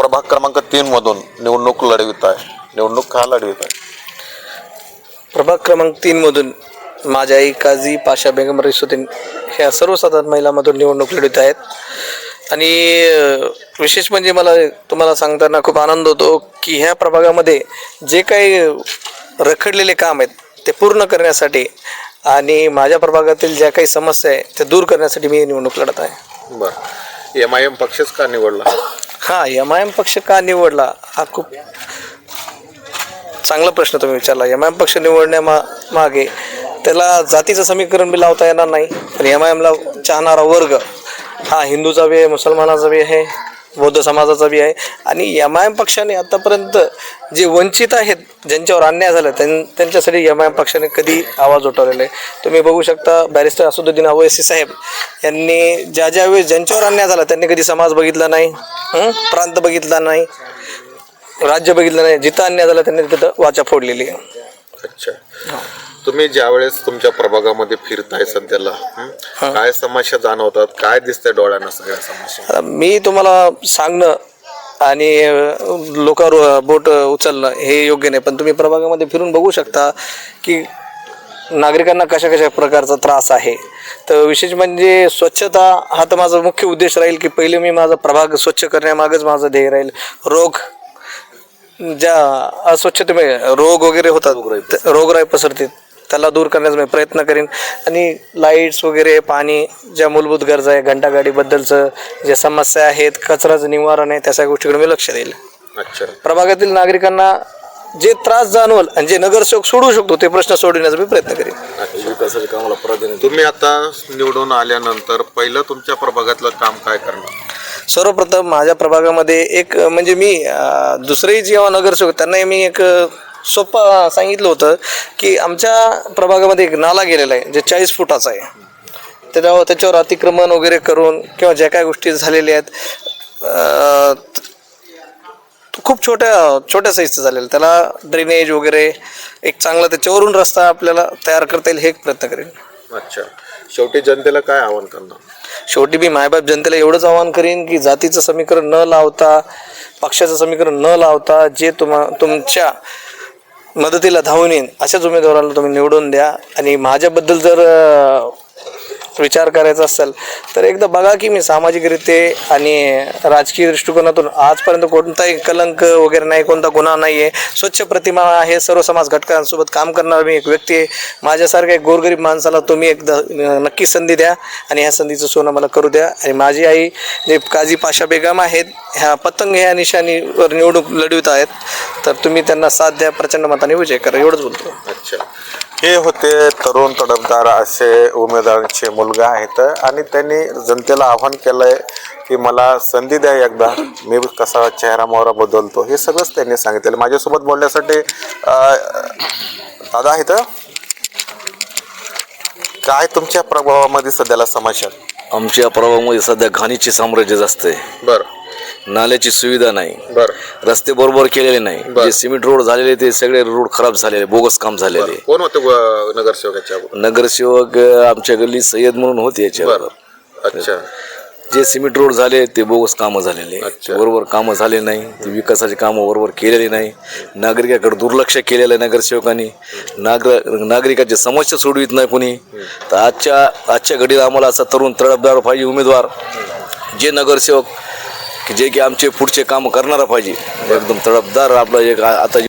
प्रभाग क्रमांक तीन मधून निवडणूक लढवित आहे. निवडणूक का लढवित आहे? प्रभाग क्रमांक तीनमधून माझ्या आई काझी पाशा बेगम रिसुद्दीन ह्या सर्वसाधारण महिलामधून निवडणूक लढवित आहेत. आणि विशेष म्हणजे मला तुम्हाला सांगताना खूप आनंद होतो की ह्या प्रभागामध्ये जे काही रखडलेले काम आहेत ते पूर्ण करण्यासाठी आणि माझ्या प्रभागातील ज्या काही समस्या आहे त्या दूर करण्यासाठी मी निवडणूक लढत आहे. बर. एम आय एम पक्षच का निवडला? हा एम आय एम पक्ष का निवडला? हा खूप चांगला प्रश्न तुम्ही विचारला. एम आय एम पक्ष निवडण्या मा मागे त्याला जातीचं समीकरण बी लावता येणार नाही पण एम आय एमला चाहणारा वर्ग हा हिंदूचा बी आहे मुसलमानाचा बी आहे बौद्ध समाजाचा बी आहे. आणि एम आय एम पक्षाने आतापर्यंत जे वंचित आहेत ज्यांच्यावर अन्याय झाला त्यां त्यांच्यासाठी एम आय एम पक्षाने कधी आवाज उठवलेला आहे. तुम्ही बघू शकता बॅरिस्टर असुद्दीन अवैसी साहेब यांनी ज्या ज्या वेळेस ज्यांच्यावर अन्याय झाला त्यांनी कधी समाज बघितला नाही. हं? प्रांत बघितला नाही. राज्य बघितलं नाही. जिथं अन्याय झाला त्यांनी तिथं वाचा फोडलेली. आहे अच्छा. तुम्ही ज्यावेळेस तुमच्या प्रभागामध्ये फिरताय सध्याला हं? काय समस्या जाणवतात? काय दिसतंय डोळ्यांना सगळ्या समस्या? आता मी तुम्हाला सांगणं आणि लोकांवर बोट उचलणं हे योग्य नाही. पण तुम्ही प्रभागामध्ये फिरून बघू शकता की नागरिकांना कशा कशा प्रकारचा त्रास आहे? तर विशेष म्हणजे स्वच्छता हा तर माझा मुख्य उद्देश राहील की पहिले मी माझा प्रभाग स्वच्छ करण्यामागच माझं ध्येय राहील. रोग ज्या अस्वच्छतेमुळे रोग वगैरे होतात रोगराई पसरते. त्याला दूर करण्याचा मी प्रयत्न करीन. आणि लाईट्स वगैरे पाणी ज्या मूलभूत गरजा आहे घंटागाडीबद्दलचं ज्या समस्या आहेत कचराचं निवारण आहे त्या सगळ्या गोष्टीकडे मी लक्ष देईल. अच्छा. प्रभागातील नागरिकांना जे त्रास जाणवल आणि जे नगरसेवक सोडवू शकतो ते प्रश्न सोडवण्याचा मी प्रयत्न करीन. विकासाच्या कामाला प्राधान्य तुम्ही आता निवडून आल्यानंतर पहिलं तुमच्या प्रभागातलं काम काय करणार? सर्वप्रथम माझ्या प्रभागामध्ये एक अ, म्हणजे मी अ, दुसरेही जेव्हा नगरसेवक त्यांनाही मी एक अ, सोपं सांगितलं होतं की आमच्या प्रभागामध्ये एक नाला गेलेला आहे जे चाळीस फुटाचा आहे. त्याच्यावर त्याच्यावर अतिक्रमण वगैरे करून किंवा ज्या काय गोष्टी झालेल्या आहेत अ, तो खूप छोट्या छोट्या साईजचं झालेलं. त्याला ड्रेनेज वगैरे एक चांगला त्याच्यावरून रस्ता आपल्याला तयार करता येईल हे एक प्रयत्न करेन. अच्छा. शेवटी जनतेला काय आव्हान करणार? शेवटी मी मायबाप जनतेला एवढंच आवाहन करीन की जातीचं समीकरण न लावता पक्षाचं समीकरण न लावता जे तुम्हा तुमच्या मदतीला धावून येईन अशाच उमेदवाराला तुम्ही निवडून द्या. आणि माझ्याबद्दल जर अं, विचार करायचा असेल तर एकदा बघा की मी सामाजिकरित्या आणि राजकीय दृष्टिकोनातून आजपर्यंत कोणताही कलंक वगैरे नाही कोणता गुन्हा नाही आहे स्वच्छ प्रतिमा आहे सर्व समाज घटकांसोबत काम करणारा मी एक व्यक्ती आहे. माझ्यासारख्या एक गोरगरीब माणसाला तुम्ही एकदा नक्की संधी द्या आणि ह्या संधीचं सोनं मला करू द्या. आणि माझी आई जे काझी पाशा बेगम आहेत ह्या पतंग ह्या निशाणीवर निवडणूक लढवित आहेत. तर तुम्ही त्यांना साथ द्या प्रचंड मताने विजय करा एवढंच बोलतो. अच्छा. हे होते तरुण तडफदार असे उमेदवारांचे मुलगा आहेत आणि त्यांनी जनतेला आव्हान केलंय की मला संधी द्या एकदा. मी कसा चेहरा मोहरा बदलतो हे सगळंच त्यांनी सांगितलेलं. माझ्यासोबत बोलण्यासाठी दादा आहेत? काय तुमच्या प्रभावामध्ये सध्याला समस्या आमच्या प्रभागामध्ये सध्या घाणीचे साम्राज्य जास्त आहे. बर. नाल्याची सुविधा नाही. बर. रस्ते बरोबर केलेले नाही. जे सिमेंट रोड झालेले ते सगळे रोड खराब झालेले बोगस काम झालेले. कोण होते व- नगरसेवकाच्या अगोदर? नगरसेवक अं, आमच्या गल्ली सय्यद म्हणून होते याच्यावर अच्छा. जे सिमेंट रोड झाले ते बोगस कामं झालेले. अच्छा. बरोबर कामं झाले नाही. ते विकासाचे कामं बरोबर केलेली नाही. नागरिकाकडे दुर्लक्ष केलेलं आहे नगरसेवकांनी. नागर नागरिकाची समस्या सोडवित नाही कोणी. तर आजच्या आजच्या घडीला आम्हाला असा तरुण तडफदार पाहिजे उमेदवार जे नगरसेवक जे की आमचे पुढचे कामं करणारा पाहिजे. एकदम तडपदार आपला एक आता